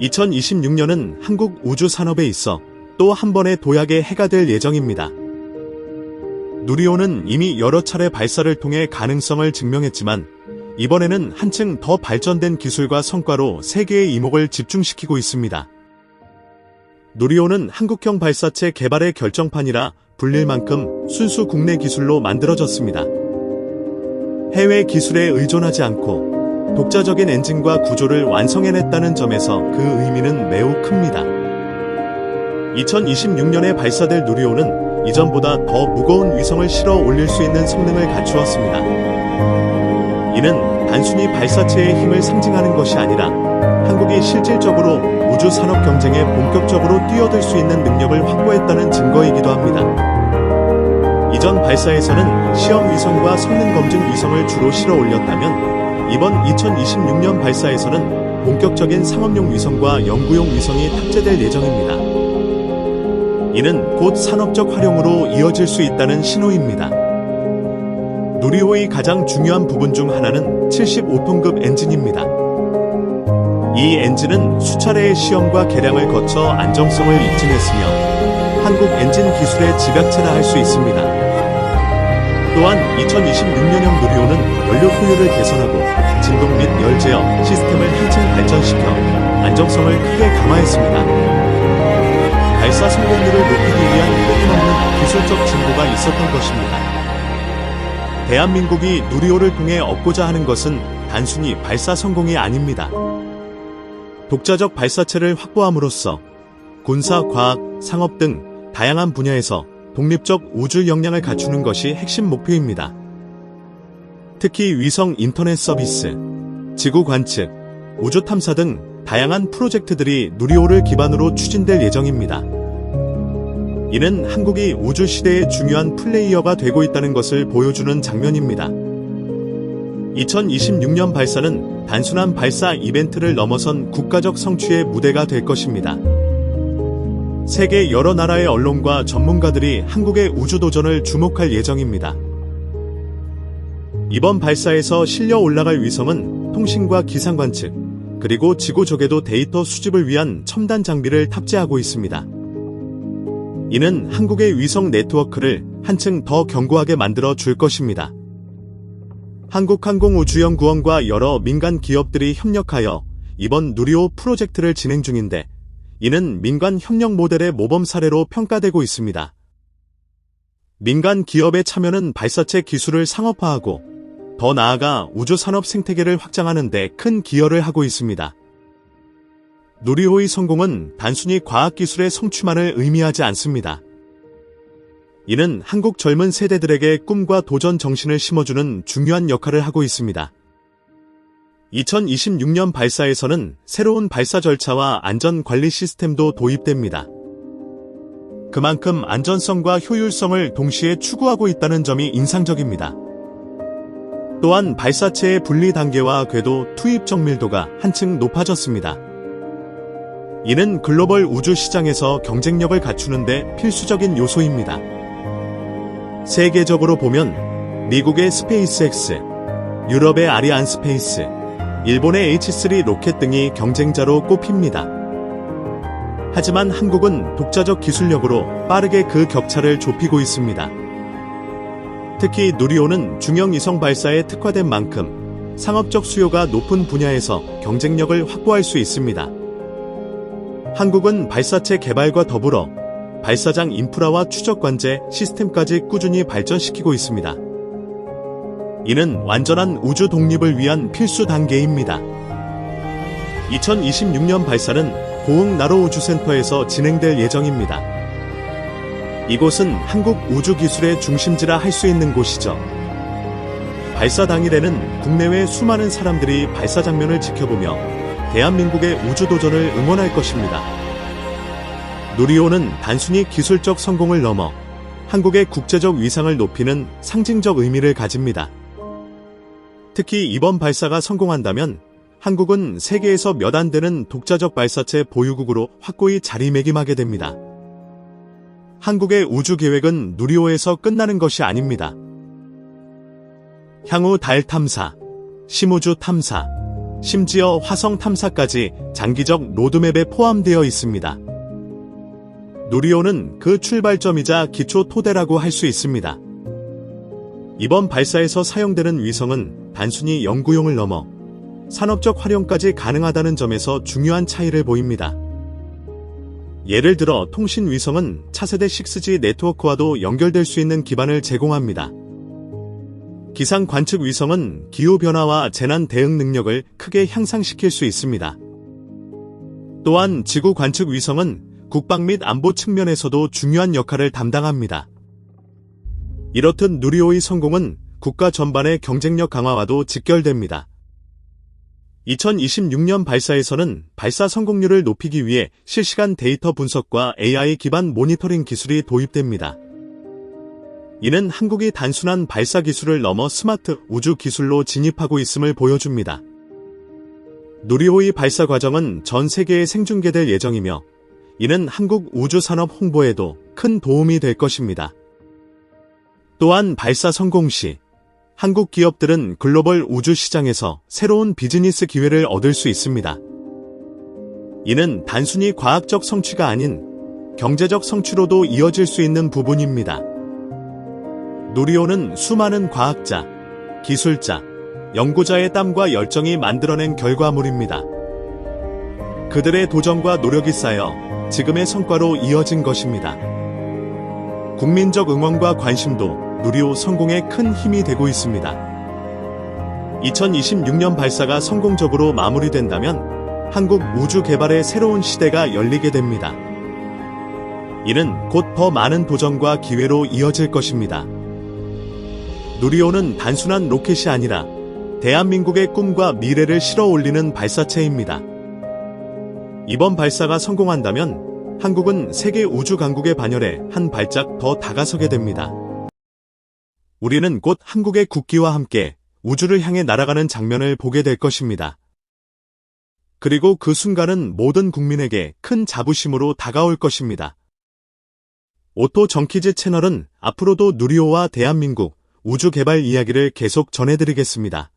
(2026년은) 한국 우주 산업에 있어 또 한 번의 도약의 해가 될 예정입니다. 누리호는 이미 여러 차례 발사를 통해 가능성을 증명했지만 이번에는 한층 더 발전된 기술과 성과로 세계의 이목을 집중시키고 있습니다. 누리호는 한국형 발사체 개발의 결정판이라 불릴 만큼 순수 국내 기술로 만들어졌습니다. 해외 기술에 의존하지 않고 독자적인 엔진과 구조를 완성해냈다는 점에서 그 의미는 매우 큽니다. 2026년에 발사될 누리호는 이전보다 더 무거운 위성을 실어 올릴 수 있는 성능을 갖추었습니다. 이는 단순히 발사체의 힘을 상징하는 것이 아니라 한국이 실질적으로 우주 산업 경쟁에 본격적으로 뛰어들 수 있는 능력을 확보했다는 증거이기도 합니다. 이전 발사에서는 시험 위성과 성능 검증 위성을 주로 실어 올렸다면 이번 2026년 발사에서는 본격적인 상업용 위성과 연구용 위성이 탑재될 예정입니다. 이는 곧 산업적 활용으로 이어질 수 있다는 신호입니다. 누리호의 가장 중요한 부분 중 하나는 75톤급 엔진입니다. 이 엔진은 수차례의 시험과 개량을 거쳐 안정성을 입증했으며 한국 엔진 기술의 집약체라 할 수 있습니다. 또한 2026년형 누리호는 연료 효율을 개선하고 진동 및 열 제어 시스템을 한층 발전시켜 안정성을 크게 강화했습니다. 발사 성공률을 높이기 위한 끊임없는 기술적 진보가 있었던 것입니다. 대한민국이 누리호를 통해 얻고자 하는 것은 단순히 발사 성공이 아닙니다. 독자적 발사체를 확보함으로써 군사, 과학, 상업 등 다양한 분야에서 독립적 우주 역량을 갖추는 것이 핵심 목표입니다. 특히 위성 인터넷 서비스, 지구 관측, 우주 탐사 등 다양한 프로젝트들이 누리호를 기반으로 추진될 예정입니다. 이는 한국이 우주 시대의 중요한 플레이어가 되고 있다는 것을 보여주는 장면입니다. 2026년 발사는 단순한 발사 이벤트를 넘어선 국가적 성취의 무대가 될 것입니다. 세계 여러 나라의 언론과 전문가들이 한국의 우주 도전을 주목할 예정입니다. 이번 발사에서 실려 올라갈 위성은 통신과 기상 관측, 그리고 지구 조개도 데이터 수집을 위한 첨단 장비를 탑재하고 있습니다. 이는 한국의 위성 네트워크를 한층 더 견고하게 만들어 줄 것입니다. 한국항공우주연구원과 여러 민간 기업들이 협력하여 이번 누리호 프로젝트를 진행 중인데 이는 민간 협력 모델의 모범 사례로 평가되고 있습니다. 민간 기업의 참여는 발사체 기술을 상업화하고 더 나아가 우주 산업 생태계를 확장하는 데 큰 기여를 하고 있습니다. 누리호의 성공은 단순히 과학기술의 성취만을 의미하지 않습니다. 이는 한국 젊은 세대들에게 꿈과 도전 정신을 심어주는 중요한 역할을 하고 있습니다. 2026년 발사에서는 새로운 발사 절차와 안전 관리 시스템도 도입됩니다. 그만큼 안전성과 효율성을 동시에 추구하고 있다는 점이 인상적입니다. 또한 발사체의 분리 단계와 궤도 투입 정밀도가 한층 높아졌습니다. 이는 글로벌 우주 시장에서 경쟁력을 갖추는데 필수적인 요소입니다. 세계적으로 보면 미국의 스페이스X, 유럽의 아리안 스페이스, 일본의 H3 로켓 등이 경쟁자로 꼽힙니다. 하지만 한국은 독자적 기술력으로 빠르게 그 격차를 좁히고 있습니다. 특히 누리호는 중형 위성 발사에 특화된 만큼 상업적 수요가 높은 분야에서 경쟁력을 확보할 수 있습니다. 한국은 발사체 개발과 더불어 발사장 인프라와 추적 관제 시스템까지 꾸준히 발전시키고 있습니다. 이는 완전한 우주 독립을 위한 필수 단계입니다. 2026년 발사는 고흥 나로우주센터에서 진행될 예정입니다. 이곳은 한국 우주기술의 중심지라 할 수 있는 곳이죠. 발사 당일에는 국내외 수많은 사람들이 발사 장면을 지켜보며 대한민국의 우주도전을 응원할 것입니다. 누리호는 단순히 기술적 성공을 넘어 한국의 국제적 위상을 높이는 상징적 의미를 가집니다. 특히 이번 발사가 성공한다면 한국은 세계에서 몇 안 되는 독자적 발사체 보유국으로 확고히 자리매김하게 됩니다. 한국의 우주 계획은 누리호에서 끝나는 것이 아닙니다. 향후 달 탐사, 심우주 탐사, 심지어 화성 탐사까지 장기적 로드맵에 포함되어 있습니다. 누리호는 그 출발점이자 기초 토대라고 할 수 있습니다. 이번 발사에서 사용되는 위성은 단순히 연구용을 넘어 산업적 활용까지 가능하다는 점에서 중요한 차이를 보입니다. 예를 들어 통신 위성은 차세대 6G 네트워크와도 연결될 수 있는 기반을 제공합니다. 기상 관측 위성은 기후 변화와 재난 대응 능력을 크게 향상시킬 수 있습니다. 또한 지구 관측 위성은 국방 및 안보 측면에서도 중요한 역할을 담당합니다. 이렇듯 누리호의 성공은 국가 전반의 경쟁력 강화와도 직결됩니다. 2026년 발사에서는 발사 성공률을 높이기 위해 실시간 데이터 분석과 AI 기반 모니터링 기술이 도입됩니다. 이는 한국이 단순한 발사 기술을 넘어 스마트 우주 기술로 진입하고 있음을 보여줍니다. 누리호의 발사 과정은 전 세계에 생중계될 예정이며 이는 한국 우주 산업 홍보에도 큰 도움이 될 것입니다. 또한 발사 성공 시 한국 기업들은 글로벌 우주 시장에서 새로운 비즈니스 기회를 얻을 수 있습니다. 이는 단순히 과학적 성취가 아닌 경제적 성취로도 이어질 수 있는 부분입니다. 누리호는 수많은 과학자, 기술자, 연구자의 땀과 열정이 만들어낸 결과물입니다. 그들의 도전과 노력이 쌓여 지금의 성과로 이어진 것입니다. 국민적 응원과 관심도 누리호 성공에 큰 힘이 되고 있습니다. 2026년 발사가 성공적으로 마무리된다면 한국 우주 개발의 새로운 시대가 열리게 됩니다. 이는 곧 더 많은 도전과 기회로 이어질 것입니다. 누리호는 단순한 로켓이 아니라 대한민국의 꿈과 미래를 실어 올리는 발사체입니다. 이번 발사가 성공한다면 한국은 세계 우주 강국의 반열에 한 발짝 더 다가서게 됩니다. 우리는 곧 한국의 국기와 함께 우주를 향해 날아가는 장면을 보게 될 것입니다. 그리고 그 순간은 모든 국민에게 큰 자부심으로 다가올 것입니다. 오토 정키즈 채널은 앞으로도 누리호와 대한민국 우주 개발 이야기를 계속 전해드리겠습니다.